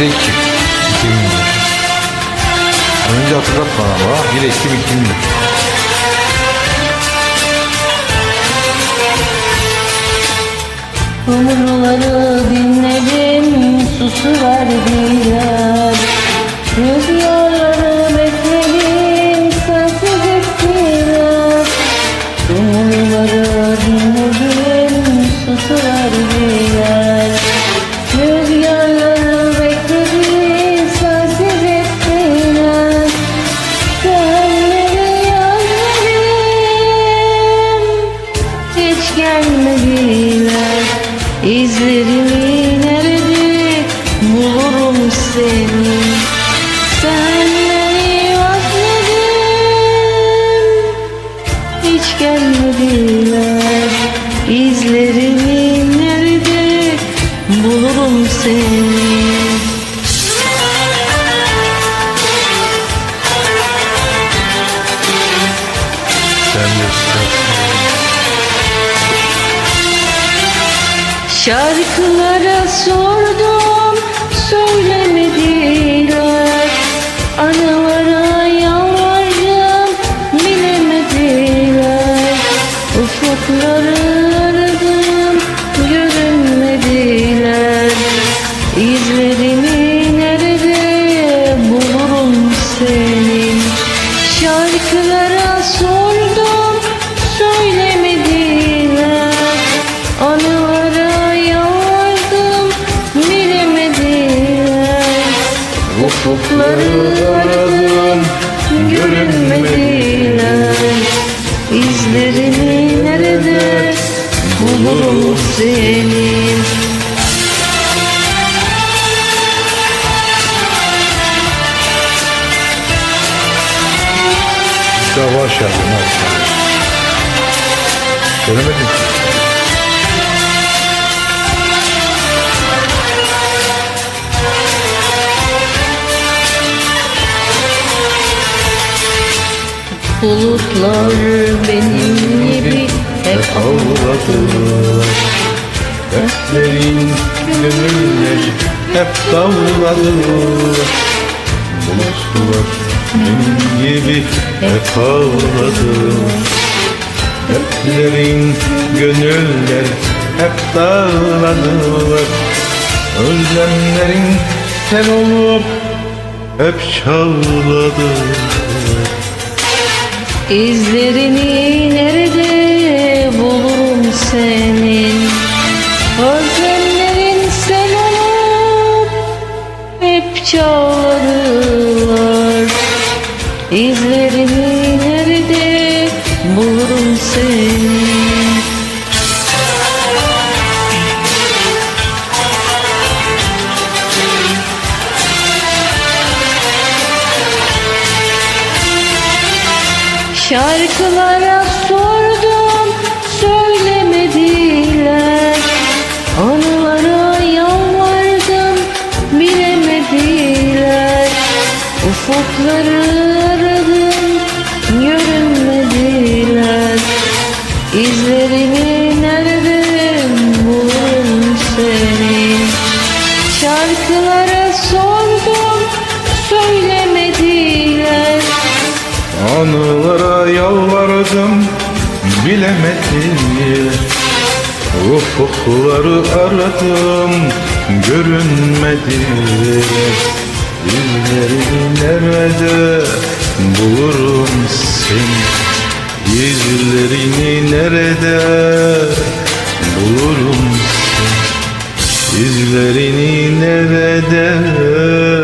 Ekim 2021. Önce hatırlat bana ama 1 Ekim 2021. Umurları dinledim susuverdiler love is really Şarkılara sordum söylemediler Ufukları aradım görünmediler İzlerini nerede bulurum senin Savaş yazdım abi. Söylemedin ki. Bulutlar benim gibi hep Ağladılar Dertlerin gönülleri hep dağladılar Bulutlar benim gibi hep ağladılar Dertlerin gönüller hep dağladılar Özlemlerin sen olup hep çağladılar İzlerini nerede bulurum senin? Özlemlerin sen olup hep çağladılar İzlerini Şarkılara sordum söylemediler. Anılara yalvardım bilemediler. Ufukları aradım görünmediler. İzlerini nerede bulurum senin Şarkılara sordum söylemediler. Anılara yalvardım bilemedim. Ufukları aradım görünmedi. İzlerini nerede bulurum seni. İzlerini nerede? Bulurum seni. İzlerini nerede